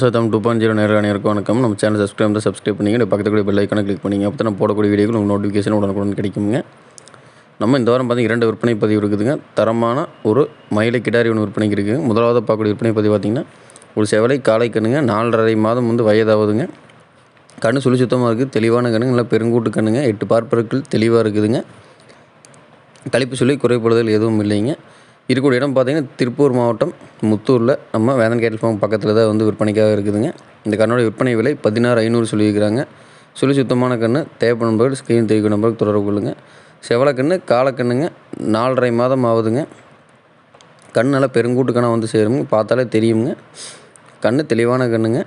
சத்தம் two point zero நேரம் அனைவருக்கும் வணக்கம். நம்ம சேனல் சப்ஸ்கிரைப் வந்து சப்ஸ்கிரைப் பண்ணிங்க பக்கத்து கூட பெல் ஐக்கனை கிளிக் பண்ணிங்க அப்போ தான் போடக்கூடிய வீடியோகள் உங்களுக்கு நோட்டிஃபிகேஷன் உடனுக்குடன் கிடைக்குங்க. நம்ம இந்த வாரம் பார்த்தீங்கன்னா இரண்டு விற்பனை பதிவு இருக்குதுங்க. தரமான ஒரு மயிலை கிடாரி ஒன்று விற்பனைக்கு இருக்குதுங்க முதலாவது பார்க்கக்கூடிய விற்பனை பதிவு பார்த்திங்கன்னா ஒரு செவலை காலை கண்ணுங்க. நாலரை மாதம் வந்து வயதாகுதுங்க. கண்ணு சுழி சுத்தமாக இருக்குது தெளிவான கண்ணுங்க. நல்லா பெருங்கூட்டு கண்ணுங்க. எட்டு பார்ப்பற்கள் தெளிவாக இருக்குதுங்க. கழிப்பு சொல்லி குறைபடுதல் எதுவும் இல்லைங்க. இருக்கக்கூடிய இடம் பார்த்திங்கன்னா திருப்பூர் மாவட்டம் முத்தூரில். நம்ம வேதன் கேட்டல் ஃபார்ம் பக்கத்தில் தான் வந்து விற்பனைக்காக இருக்குதுங்க. இந்த கண்ணோட விற்பனை விலை பதினாறு ஐநூறு சொல்லியிருக்கிறாங்க. சுழி சுத்தமான கன்று தேவைப்படும் நம்பர்கள் ஸ்க்ரீன் தெரிவிக்கும் நம்பருக்கு தொடர்பு கொள்ளுங்கள் செவலக்கண்ணு காலக்கண்ணுங்க நாலரை மாதம் ஆகுதுங்க. கண் நல்லா பெருங்கூட்டு கண்ணாக வந்து சேருங்க பார்த்தாலே தெரியுங்க. கண் தெளிவான கண்ணுங்க.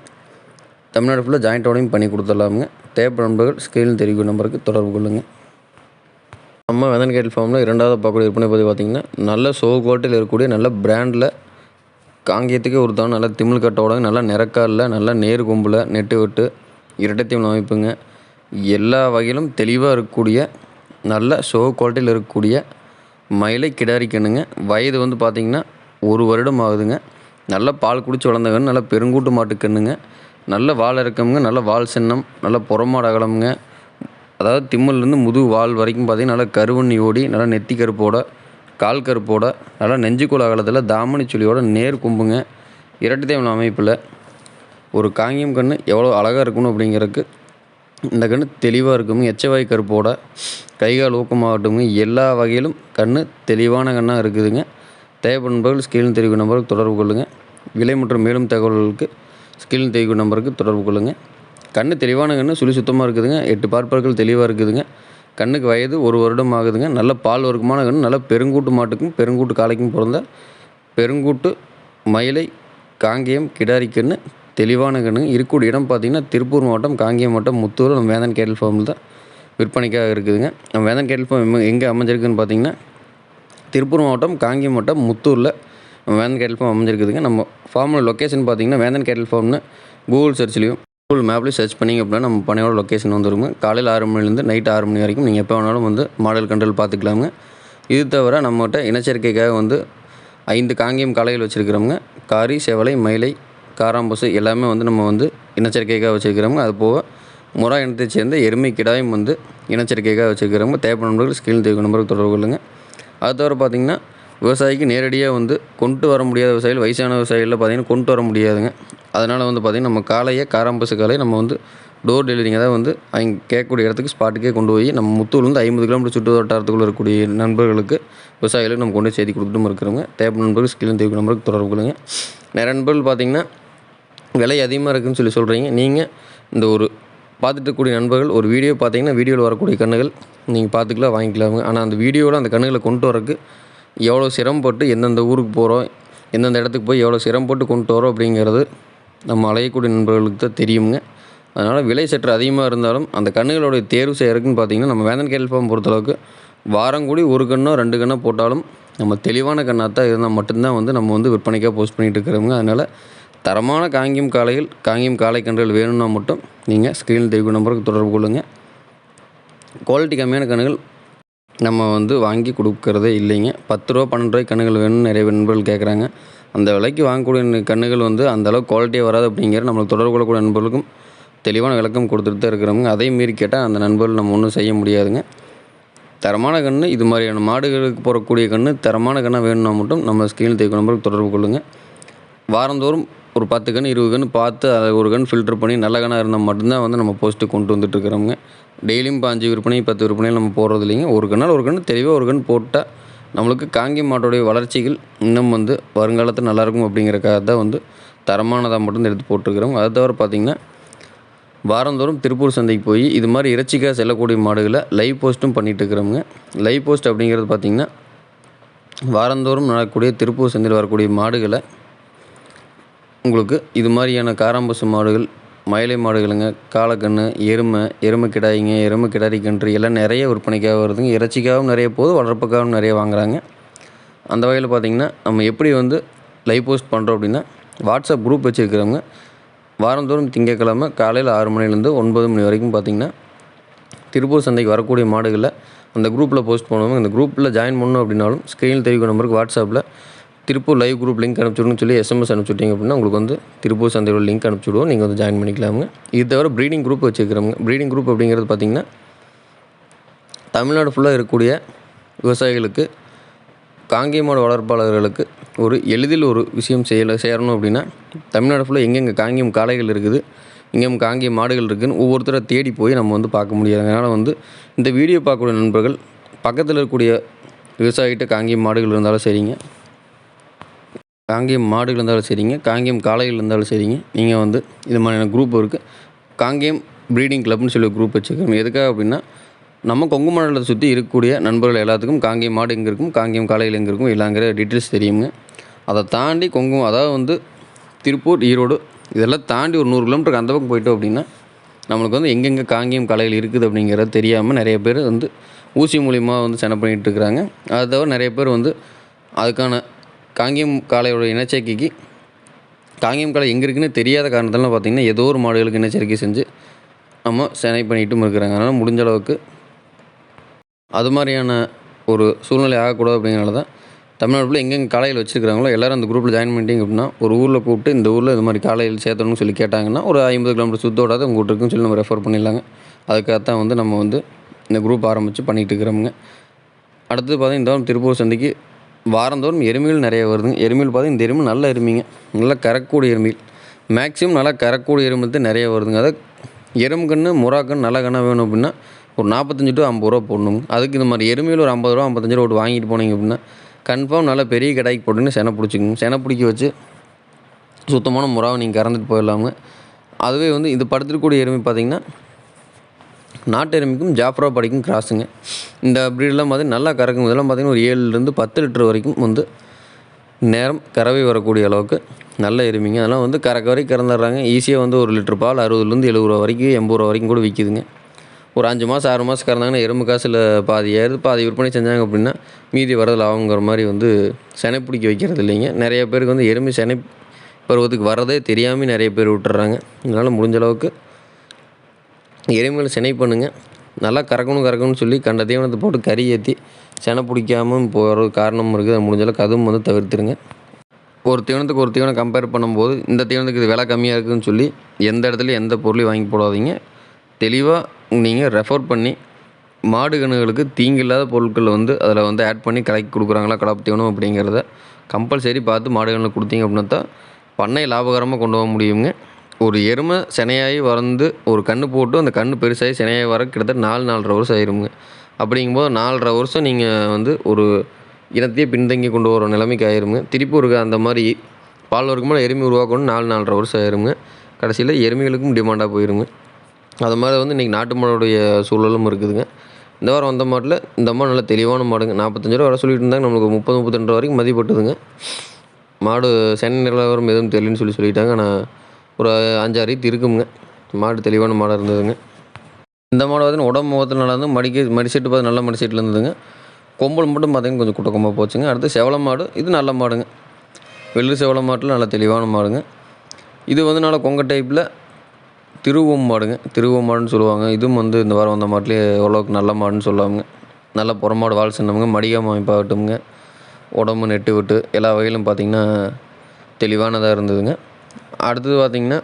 தமிழ்நாடு ஃபுல்லாக ஜாயிண்ட்டோடையும் பண்ணி கொடுத்துடலாமுங்க. தேவைப்படும் நண்பர்கள் ஸ்க்ரீனில் தெரிவிக்கும் நம்பருக்கு தொடர்பு கொள்ளுங்கள் நம்ம வெதன் கேட் ஃபார்மில் இரண்டாவது பார்க்கக்கூடிய விற்பனை பதிவு பார்த்திங்கன்னா நல்ல சோ குவாலிட்டியில் இருக்கக்கூடிய நல்ல பிராண்டில் காங்கேயத்துக்கே ஒரு தான் நல்ல திமிழ் கட்டோட நல்லா நிறக்காலில் நல்லா நேர் கொம்பில் நெட்டு விட்டு இரட்டை திமிழ் அமைப்புங்க. எல்லா வகையிலும் தெளிவாக இருக்கக்கூடிய நல்ல ஷோ குவாலிட்டியில் இருக்கக்கூடிய மயிலை கிடாரிக்கணுங்க வயது வந்து பார்த்திங்கன்னா ஒரு வருடம் ஆகுதுங்க. நல்ல பால் குடிச்சு வளர்ந்த நல்ல பெருங்கூட்டு மாட்டுக்கண்ணுங்க. நல்ல வால் இறக்கமுங்க நல்ல வால் சின்னம் நல்ல புறமாடு அகலமுங்க. அதாவது திம்மல்லேருந்து முதுகு வால் வரைக்கும் பார்த்திங்கன்னா நல்லா கருவண்ணி ஓடி நல்லா நெத்தி கருப்போட கால் கருப்போட நல்லா நெஞ்சுக்குள் அகலத்தில் தாமணி சுழியோட நேர் கும்புங்க. இரட்டை தேவன அமைப்பில் ஒரு காங்கியம் கன்று எவ்வளோ அழகாக இருக்கணும் அப்படிங்கிறதுக்கு இந்த கன்று தெளிவாக இருக்குங்க. எச்சவாய் கருப்போட கைகால் ஊக்கமாகட்டுங்க. எல்லா வகையிலும் கன்று தெளிவான கண்ணாக இருக்குதுங்க. தேவைப்படும் நண்பர்கள் ஸ்கிரீன் தெரிவிக்கும் நம்பருக்கு தொடர்பு கொள்ளுங்கள் விலை மற்றும் மேலும் தகவல்களுக்கு ஸ்கிரீன் தெரிவிக்கும் நம்பருக்கு தொடர்பு கொள்ளுங்கள் கண்ணு தெளிவான கண்ணு சுழி சுத்தமாக இருக்குதுங்க. எட்டு பார்ப்பர்கள் தெளிவாக இருக்குதுங்க. கண்ணுக்கு வயது ஒரு வருடம் ஆகுதுங்க. நல்ல பால் வர்க்கமான கண்ணு நல்ல பெருங்கூட்டு மாட்டுக்கும் பெருங்கூட்டு காளைக்கும் பிறந்த பெருங்கூட்டு மயிலை காங்கேயம் கிடாரி கன்று தெளிவான கண்ணு. இருக்கக்கூடிய இடம் பார்த்திங்கன்னா திருப்பூர் மாவட்டம் காங்கேயம் மாவட்டம் முத்தூர் நம்ம வேதன் கேட்டல் ஃபார்மில் தான் விற்பனைக்காக இருக்குதுங்க. நம்ம வேதன் கேட்டல் ஃபார்ம் எங்கே அமைஞ்சிருக்குன்னு பார்த்தீங்கன்னா திருப்பூர் மாவட்டம் காங்கேயம் மாவட்டம் முத்தூரில் நம்ம வேதன் கேட்டல் ஃபார்ம் அமைஞ்சிருக்குதுங்க. நம்ம ஃபார்மோட லொக்கேஷன் பார்த்தீங்கன்னா வேதன் கேட்டல் ஃபார்ம்னு கூகுள் சர்ச்லேயும் கூகுள் மேப்லேயும் சர்ச் பண்ணிங்க அப்படின்னா நம்ம பனையோட லொக்கேஷன் வந்துருங்க காலையில் ஆறு மணிலேருந்து நைட் ஆறு மணி வரைக்கும் நீங்கள் எப்போ வேணாலும் வந்து மாடல் கண்ட்ரோல் பார்த்துக்கலாங்க. இது தவிர நம்மகிட்ட இனச்சேர்க்கைக்காக வந்து ஐந்து காங்கேயம் காலையில் வச்சுருக்கிறோங்க காரி செவலை மயிலை காராம்பசு எல்லாமே வந்து நம்ம வந்து இனச்சேர்க்கைக்காக வச்சுருக்கிறோங்க அது போக முறா இனத்தை சேர்ந்த எருமை கிடாயும் வந்து இனச்சேர்க்கைக்காக வச்சுருக்கிறவங்க தேவை நண்பர்கள் ஸ்கில் தேவை நம்பருக்கு தொடர்பு கொள்ளுங்க. அது தவிர பார்த்திங்கன்னா விவசாயிக்கு நேரடியாக வந்து கொண்டு வர முடியாத விவசாயிகள் வயசான விவசாயிகளில் பார்த்திங்கன்னா கொண்டு வர முடியாதுங்க. அதனால் வந்து பார்த்திங்கன்னா நம்ம காலையே காராம்பசு காலையை நம்ம வந்து டோர் டெலிவரிங்க தான் வந்து அவங்க கேட்கக்கூடிய இடத்துக்கு ஸ்பாட்டுக்கே கொண்டு போய் நம்ம முத்தூர்லேருந்து ஐம்பது கிலோமீட்டர் சுற்று வட்டாரத்துக்குள்ளே இருக்கக்கூடிய நண்பர்களுக்கு விவசாயிகளுக்கு நம்ம கொண்டு போய் செய்தி கொடுத்துட்டும் இருக்கிறவங்க தேவை நண்பர்கள் ஸ்கிலும் தேவை நம்பருக்கு தொடர்பு கொள்ளுங்க. நிறைய நண்பர்கள் பார்த்திங்கன்னா விலை அதிகமாக இருக்குதுன்னு சொல்லி சொல்கிறீங்க நீங்கள் இந்த ஒரு பார்த்துட்டு இருக்கக்கூடிய நண்பர்கள் ஒரு வீடியோ பார்த்தீங்கன்னா வீடியோவில் வரக்கூடிய கண்ணுகள் நீங்கள் பார்த்துக்கலாம் வாங்கிக்கலாமுங்க ஆனால் அந்த வீடியோவில் அந்த கண்ணுகளை கொண்டு வரக்கு எவ்வளோ சிரமப்பட்டு எந்தெந்த ஊருக்கு போகிறோம் எந்தெந்த இடத்துக்கு போய் எவ்வளோ சிரமப்பட்டு கொண்டு வரோம் அப்படிங்கிறது நம்ம அலையக்கூடிய நண்பர்களுக்கு தான் தெரியுங்க அதனால் விலை சற்று அதிகமாக இருந்தாலும் அந்த கண்ணுகளுடைய தேர்வு செய்கிறதுக்குன்னு பார்த்தீங்கன்னா நம்ம வேந்தன் கேள்வி ஃபார்ம் பொறுத்தளவுக்கு வாரம் கூடி ஒரு கண்ணோ ரெண்டு கண்ணோ போட்டாலும் நம்ம தெளிவான கண்ணாக தான் இருந்தால் மட்டும்தான் வந்து நம்ம வந்து விற்பனைக்காக போஸ்ட் பண்ணிகிட்டு இருக்கிறோங்க அதனால் தரமான காங்கியம் காலையில் காங்கியம் காளை கன்றுகள் வேணும்னா மட்டும் நீங்கள் ஸ்க்ரீனில் தெரிவிக்கும் நம்பருக்கு தொடர்பு கொள்ளுங்கள் குவாலிட்டி கம்மியான கண்ணுகள் நம்ம வந்து வாங்கி கொடுக்கறதே இல்லைங்க. பத்து ரூபா பன்னெண்டு ரூபாய் கண்ணுகள் வேணும்னு நிறைய நண்பர்கள் கேட்குறாங்க அந்த விலைக்கு வாங்கக்கூடிய கண்ணுகள் வந்து அந்தளவுக்கு குவாலிட்டியாக வராது அப்படிங்கிற நம்மளுக்கு தொடர்பு கொள்ளக்கூடிய நண்பர்களுக்கும் தெளிவான விளக்கம் கொடுத்துட்டு தான் இருக்கிறவங்க அதையும் மீறி கேட்டால் அந்த நண்பர்கள் நம்ம ஒன்றும் செய்ய முடியாதுங்க. தரமான கன்று இது மாதிரியான மாடுகளுக்கு போகக்கூடிய கன்று தரமான கண்ணாக வேணும்னா மட்டும் நம்ம ஸ்க்ரீனில் தேய்க்கும் நம்பருக்கு தொடர்பு கொள்ளுங்கள் வாரந்தோறும் ஒரு பத்து கன்று இருபது கன்று பார்த்து அதை ஒரு கன்று ஃபில்டர் பண்ணி நல்ல கண்ணாக இருந்தால் மட்டும்தான் வந்து நம்ம போஸ்ட்டு கொண்டு வந்துட்டு இருக்கிறோங்க டெய்லியும் பாஞ்சு விற்பனை பத்து விற்பனையில் நம்ம போடுறது இல்லைங்க. ஒரு கண்ணால் ஒரு கன்று தெளிவாக ஒரு கன்று போட்டால் நம்மளுக்கு காங்கி மாட்டோடைய வளர்ச்சிகள் இன்னும் வந்து வருங்காலத்தில் நல்லாயிருக்கும் அப்படிங்கிறக்காக தான் வந்து தரமானதாக மட்டும் எடுத்து போட்டிருக்கிறோம். அதை தவிர பார்த்திங்கன்னா வாரந்தோறும் திருப்பூர் சந்தைக்கு போய் இது மாதிரி இறைச்சிக்காக செல்லக்கூடிய மாடுகளை லைவ் போஸ்ட்டும் பண்ணிகிட்ருக்குறோங்க லைவ் போஸ்ட் அப்படிங்கிறது பார்த்திங்கன்னா வாரந்தோறும் நடக்கக்கூடிய திருப்பூர் சந்தையில் வரக்கூடிய மாடுகளை உங்களுக்கு இது மாதிரியான காராம்பசு மாடுகள் மயிலை மாடுகளுங்க காளைக்கன்று எருமை எருமை கிடாய்ங்க எருமை கிடாரி கன்று எல்லாம் நிறைய விற்பனைக்காக வருதுங்க. இறைச்சிக்காகவும் நிறைய போகுது வளர்ப்புக்காகவும் நிறைய வாங்குறாங்க. அந்த வகையில் பார்த்திங்கன்னா நம்ம எப்படி வந்து லைவ் போஸ்ட் பண்ணுறோம் அப்படின்னா வாட்ஸ்அப் குரூப் வச்சுருக்கிறவங்க வாரந்தோறும் திங்கக்கிழமை காலையில் ஆறு மணிலேருந்து ஒன்பது மணி வரைக்கும் பார்த்திங்கன்னா திருப்பூர் சந்தைக்கு வரக்கூடிய மாடுகளை அந்த குரூப்பில் போஸ்ட் பண்ணுவோம். அந்த குரூப்பில் ஜாயின் பண்ணணும் அப்படின்னாலும் ஸ்க்ரீனில் தெரிவிக்கும் நம்பருக்கு வாட்ஸ்அப்பில் திருப்பூர் லைவ் குரூப் லிங்க் அனுப்பிச்சுடுன்னு சொல்லி எஸ்எம்எஸ் அனுப்பிச்சுட்டிங்க அப்படின்னா உங்களுக்கு வந்து திருப்பூர் சந்தையோட லிங்க் அனுப்பிச்சுடுவோம். நீங்கள் வந்து ஜாயின் பண்ணிக்கலாமுங்க. இது தவிர ப்ரீடிங் குரூப் வச்சுருக்கிறோங்க ப்ரீடிங் குரூப் அப்படிங்கிறது பார்த்திங்கன்னா தமிழ்நாடு ஃபுல்லாக இருக்கக்கூடிய விவசாயிகளுக்கு காங்கேயமோட வளர்ப்பாளர்களுக்கு ஒரு எளிதில் ஒரு விஷயம் செய்யலை சேரணும் அப்படின்னா தமிழ்நாடு ஃபுல்லாக எங்கெங்கே காங்கேயம் காளைகள் இருக்குது இங்கேயும் காங்கேயம் மாடுகள் இருக்குதுன்னு ஒவ்வொருத்தரை தேடி போய் நம்ம வந்து பார்க்க முடியாது. அதனால் வந்து இந்த வீடியோ பார்க்கக்கூடிய நண்பர்கள் பக்கத்தில் இருக்கக்கூடிய விவசாயிகிட்ட காங்கேயம் மாடுகள் இருந்தாலும் சரிங்க. காங்கேயம் மாடுகள் இருந்தாலும் சரிங்க. காங்கேயம் காளைகள் இருந்தாலும் சரிங்க. நீங்கள் வந்து இது மாதிரியான குரூப் இருக்குது காங்கேயம் ப்ரீடிங் கிளப்னு சொல்லி குரூப் வச்சுருக்கோம். எதுக்காக அப்படின்னா நம்ம கொங்கு மண்டலத்தை சுற்றி இருக்கக்கூடிய நண்பர்கள் எல்லாத்துக்கும் காங்கேயம் மாடு எங்கே இருக்கும் காங்கேயம் காளைகள் எங்கே இருக்கும் எல்லாங்கிற டீட்டெயில்ஸ் தெரியுங்க. அதை தாண்டி கொங்கு அதாவது வந்து திருப்பூர் ஈரோடு இதெல்லாம் தாண்டி ஒரு நூறு கிலோமீட்டருக்கு அந்த பக்கம் போயிட்டோம் அப்படின்னா நம்மளுக்கு வந்து எங்கெங்கே காங்கேயம் காளைகள் இருக்குது அப்படிங்கிறத தெரியாமல் நிறைய பேர் வந்து ஊசி மூலிமா வந்து சென பண்ணிகிட்டு இருக்கிறாங்க. அது தவிர நிறைய பேர் வந்து அதுக்கான காங்கேயம் காளையோட இனச்சேர்க்கைக்கு காங்கேயம் காளை எங்கே இருக்குன்னு தெரியாத காரணத்தால பார்த்திங்கன்னா ஏதோ ஒரு மாடுகளுக்கு இனச்சேர்க்கை செஞ்சு நம்ம செனை பண்ணிட்டும் இருக்கிறாங்க. அதனால் முடிஞ்ச அளவுக்கு அது மாதிரியான ஒரு சூழ்நிலை ஆகக்கூடாது அப்படிங்கிறனால தான் தமிழ்நாட்டில் எங்கெங்கே காலையில் வச்சுருக்காங்களோ எல்லோரும் அந்த குரூப்பில் ஜாயின் பண்ணிட்டீங்க அப்படின்னா ஒரு ஊரில் கூப்பிட்டு இந்த ஊரில் இது மாதிரி காலையில் சேர்த்தணும்னு சொல்லி கேட்டாங்கன்னா ஒரு ஐம்பது கிலோமீட்டர் சுத்தோடாத உங்கள் இருக்குன்னு சொல்லி நம்ம ரெஃபர் பண்ணிடலாங்க. அதுக்காகத்தான் வந்து நம்ம வந்து இந்த குரூப் ஆரம்பித்து பண்ணிகிட்டு இருக்கிறோமுங்க. அடுத்தது பார்த்தீங்கன்னா இந்த திருப்பூர் சந்தைக்கு வாரந்தோறும் எருமைகள் நிறைய வருதுங்க. எருமைகள் பார்த்தீங்கன்னா இந்த எருமை நல்ல எருமைங்க. நல்லா கறக்கூடிய எருமைகள். மேக்ஸிமம் நல்லா கறக்கூடிய எருமை தான் நிறைய வருதுங்க. அதை எறும்பு கன்று முறா கன்று நல்ல கண்ணாக வேணும் அப்படின்னா ஒரு நாற்பத்தஞ்சு டு ஐம்பது ரூபா போடணுங்க. அதுக்கு இந்த மாதிரி எருமையில் ஒரு ஐம்பது ரூபா ஐம்பத்தஞ்சு ரூபா போட்டு வாங்கிட்டு போனீங்க அப்படின்னா கன்ஃபார்ம் நல்லா பெரிய கடாய்க்கு போட்டுன்னு செனை பிடிச்சிக்குங்க. செனை பிடிக்க வச்சு சுத்தமான முறாவை நீங்கள் கறந்துட்டு போயிடலாமுங்க அதுவே வந்து இது படுத்துருக்கக்கூடிய எருமை பார்த்தீங்கன்னா நாட்டு எருமைக்கும் ஜாஃப்ரா படிக்கும் கிராஸுங்க. இந்த ப்ரீடெலாம் பார்த்தீங்கன்னா நல்லா கறக்கும் இதெல்லாம் பார்த்தீங்கன்னா ஒரு ஏழுலேருந்து பத்து லிட்டர் வரைக்கும் வந்து நேரம் கறவை வரக்கூடிய அளவுக்கு நல்ல எருமைங்க. அதெல்லாம் வந்து கறக்க வரைக்கும் கறந்துடுறாங்க. ஈஸியாக வந்து ஒரு லிட்டர் பால் அறுபதுலேருந்து எழுபது ரூபா வரைக்கும் எண்பது ரூபா வரைக்கும் கூட விற்கிதுங்க ஒரு அஞ்சு மாதம் ஆறு மாதம் கறந்தாங்கன்னா எறும்பு காசில் பாதி ஏறுது பாதி விற்பனை செஞ்சாங்க அப்படின்னா மீதி வரதில் லாபங்கிற மாதிரி வந்து செனை பிடிக்க வைக்கிறது இல்லைங்க. நிறைய பேருக்கு வந்து எறும்பு செனை பருவத்துக்கு வரதே தெரியாமல் நிறைய பேர் விட்டுறாங்க அதனால் முடிஞ்ச அளவுக்கு எருமைகளை சினை பண்ணுங்க. நல்லா கறக்கணும் கறக்கணும்னு சொல்லி கண்ட தீவனத்தை போட்டு கறி ஏற்றி செனை பிடிக்காமல் போகிற காரணமும் இருக்குது. அது முடிஞ்ச அளவுக்கு அதுவும் வந்து தவிர்த்துருங்க. ஒரு தீவனத்துக்கு ஒரு தீவனம் கம்பேர் பண்ணும்போது இந்த தீவனத்துக்கு இது விலை கம்மியாக இருக்குதுன்னு சொல்லி எந்த இடத்துலையும் எந்த பொருளையும் வாங்கி போடாதீங்க. தெளிவாக நீங்கள் ரெஃபர் பண்ணி மாடு கணுகளுக்கு தீங்கில்லாத பொருட்கள் வந்து அதில் வந்து ஆட் பண்ணி கலக்கி கொடுக்குறாங்களா கலப்பு தீவனம் அப்படிங்கிறத கம்பல்சரி பார்த்து மாடு கணுகளுக்கு கொடுத்தீங்க அப்படின்னா தான் பண்ணை லாபகரமாக கொண்டு போக முடியுங்க. ஒரு எருமை சினையாகி வறந்து ஒரு கன்று போட்டு அந்த கன்று பெருசாகி சினையாகி வர கிட்டத்தட்ட நாலு நாலரை வருஷம் ஆயிருங்க அப்படிங்கும்போது நாலரை வருஷம் நீங்கள் வந்து ஒரு இனத்தையே பின்தங்கி கொண்டு வர நிலைமைக்கு ஆயிருங்க திருப்பி ஒரு அந்த மாதிரி பால் வரைக்கும் எருமை உருவாக்கணும் நாலு நாலரை வருஷம் ஆயிருங்க கடைசியில் எருமைகளுக்கும் டிமாண்டாக போயிருங்க அது மாதிரி வந்து இன்றைக்கி நாட்டு மாடுடைய சூழலும் இருக்குதுங்க. இந்த வாரம் வந்த மாட்டில் இந்த மாடு நல்ல தெளிவான மாடுங்க. நாற்பத்தஞ்சு ரூபா வர சொல்லிட்டு இருந்தாங்க. நம்மளுக்கு முப்பது முப்பத்திரெண்டு ரூபா வரைக்கும் மதிப்பட்டுதுங்க. மாடு சென்னை நிலவரம் எதுவும் தெரியலன்னு சொல்லி சொல்லிட்டாங்க. ஆனால் ஒரு அஞ்சாறு ரீத்து இருக்குங்க மாடு தெளிவான மாடாக இருந்ததுங்க. இந்த மாடு பார்த்தீங்கன்னா உடம்பு முகத்தில் நல்லா இருந்து மடிக்க மடிசெட்டு பார்த்து நல்ல மடிசெட்டில் இருந்ததுங்க. கொம்பல் மட்டும் பார்த்தீங்கன்னா கொஞ்சம் குட்ட கொம்பாக போச்சுங்க. அடுத்து செவல மாடு இது நல்ல மாடுங்க. வெள்ளு செவல மாட்டில் நல்ல தெளிவான மாடுங்க. இது வந்து நல்ல கொங்க டைப்பில் திருவம் மாடுங்க. திருவம் மாடுன்னு சொல்லுவாங்க. இதுவும் வந்து இந்த வாரம் வந்த மாட்டிலே ஓரளவுக்கு நல்ல மாடுன்னு சொல்லுவாங்க நல்ல புறமாடு வாழ் சின்னமுங்க மடிகாம அமைப்பாகட்டும்ங்க. உடம்பு நெட்டு விட்டு எல்லா வகையிலும் பார்த்திங்கன்னா தெளிவானதாக இருந்ததுங்க. அடுத்தது பார்த்திங்கன்னா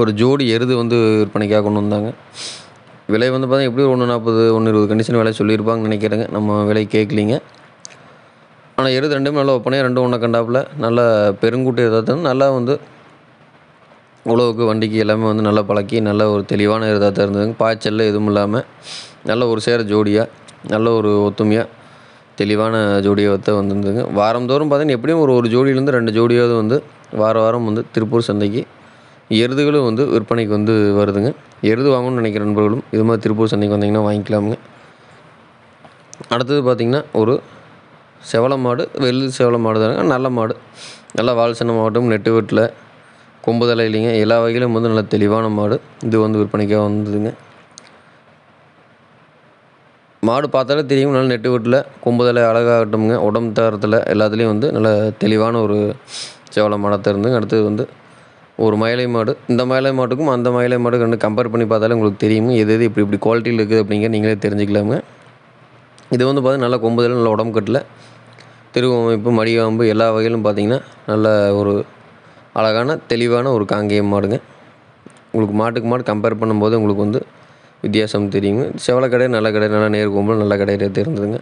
ஒரு ஜோடி எருது வந்து விற்பனைக்காக கொண்டு வந்தாங்க. விலை வந்து பார்த்தீங்கன்னா எப்படி ஒன்று நாற்பது ஒன்று இருபது கண்டிஷன் விலை சொல்லியிருப்பாங்கன்னு நினைக்கிறேங்க. நம்ம விலை கேட்கலிங்க. ஆனால் எருது ரெண்டுமே நல்லா ஒப்பனையாக ரெண்டும் ஒன்றை கண்டாப்புல. நல்லா பெருங்கூட்டு எதாவது நல்லா வந்து உழவுக்கு வண்டிக்கு எல்லாமே வந்து நல்லா பழக்கி நல்ல ஒரு தெளிவான இதாக தான் இருந்ததுங்க. பாய்ச்சல் எதுவும் இல்லாமல் நல்ல ஒரு சேர ஜோடியாக நல்ல ஒரு ஒத்துமையாக தெளிவான ஜோடியாக தான் வந்திருந்ததுங்க. வாரந்தோறும் பார்த்தீங்கன்னா எப்படியும் ஒரு ஒரு ஜோடியிலேருந்து ரெண்டு ஜோடியாவது வந்து வார வாரம் வந்து திருப்பூர் சந்தைக்கு எருதுகளும் வந்து விற்பனைக்கு வந்து வருதுங்க. எருது வாங்கணும்னு நினைக்கிற நண்பர்களும் இது மாதிரி திருப்பூர் சந்தைக்கு வந்தீங்கன்னா வாங்கிக்கலாமுங்க. அடுத்தது பார்த்திங்கன்னா ஒரு செவல மாடு வெள்ளி செவல மாடு தாங்க நல்ல மாடு. நல்லா வால்சன மாவட்டம் நெட்டு வீட்டில் கொம்பு தலை இல்லைங்க. எல்லா வகையிலும் வந்து நல்ல தெளிவான மாடு. இது வந்து விற்பனைக்காக வந்ததுங்க. மாடு பார்த்தாலே தெரியும். நல்லா நெட்டு வீட்டில் கொம்பு தலை அழகாகட்டும்ங்க. உடம்பு தரத்தில் எல்லாத்துலேயும் வந்து நல்ல தெளிவான ஒரு செவல மாடாக இருந்துங்க அடுத்தது வந்து ஒரு மயிலை மாடு இந்த மயிலை மாட்டுக்கும் அந்த மயிலை மாடு ரெண்டு கம்பேர் பண்ணி பார்த்தாலே உங்களுக்கு தெரியும். எது எது இப்படி இப்படி குவாலிட்டியில் இருக்குது அப்படிங்கிற நீங்களே தெரிஞ்சுக்கலாமுங்க இது வந்து பார்த்தீங்கன்னா நல்லா கொம்புதல் நல்ல உடம்பு கட்டில் திருவமைப்பு மடிவாம்பு எல்லா வகையிலும் பார்த்தீங்கன்னா நல்ல ஒரு அழகான தெளிவான ஒரு காங்கேயம் மாடுங்க. உங்களுக்கு மாட்டுக்கு மாடு கம்பேர் பண்ணும்போது உங்களுக்கு வந்து வித்தியாசம் தெரியுங்க. செவலை கடை நல்ல கடை நல்லா நேர் கொம்பு நல்ல கடையிலே தெரிஞ்சுதுங்க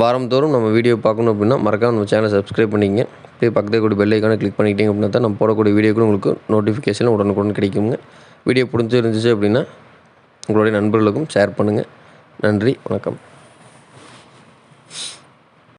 வாரந்தோறும் நம்ம வீடியோ பார்க்கணும் அப்படின்னா மறக்காம நம்ம சேனலை சப்ஸ்கிரைப் பண்ணிக்கங்க. அப்படியே பக்கத்தில் கூட பெல் ஐக்கானை கிளிக் பண்ணிக்கிட்டீங்க அப்படின்னா தான் நம்ம போடக்கூடிய வீடியோக்கு உங்களுக்கு நோட்டிஃபிகேஷன் உடனுக்குடன் கிடைக்குங்க. வீடியோ பிடிச்சிருந்துச்சு அப்படின்னா உங்களுடைய நண்பர்களுக்கும் ஷேர் பண்ணுங்கள் நன்றி வணக்கம்.